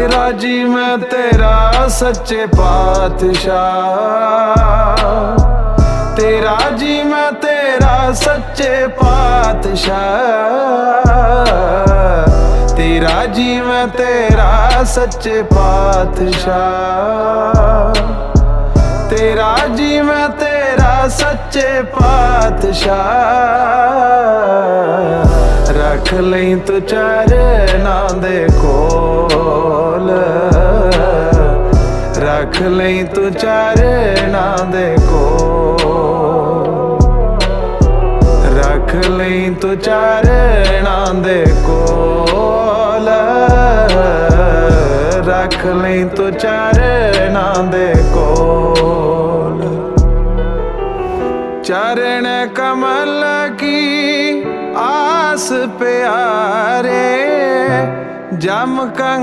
ਤੇਰਾ ਜੀ ਮੈਂ ਤੇਰਾ ਸੱਚੇ ਪਾਤਸ਼ਾਹ। ਤੇਰਾ ਜੀ ਮੈਂ ਤੇਰਾ ਸੱਚੇ ਪਾਤਸ਼ਾਹ। ਤੇਰਾ ਜੀ ਮੈਂ ਤੇਰਾ ਸੱਚੇ ਪਾਤਸ਼ਾਹ। ਤੇਰਾ ਜੀ ਮੈਂ ਤੇਰਾ ਸੱਚੇ ਪਾਤਸ਼ਾਹ। ਰੱਖ ਲਈ ਤੂੰ ਚਰਨਾਂ ਦੇ ਕੋਲ। ਰੱਖ ਲਈ ਤੂੰ ਚਰਨਾਂ ਦੇ ਕੋ ਰੱਖ ਲਈ ਤੂੰ ਚਰਨਾਂ ਦੇ ਕੋਲ। ਰੱਖ ਲਈ ਤੂੰ ਚਰਨਾਂ ਦੇ ਕੋਲ। ਚਰਨ ਕਮਲ ਕੀ ਆਸ ਪਿਆਰੇ, ਜਮ ਕੰਗ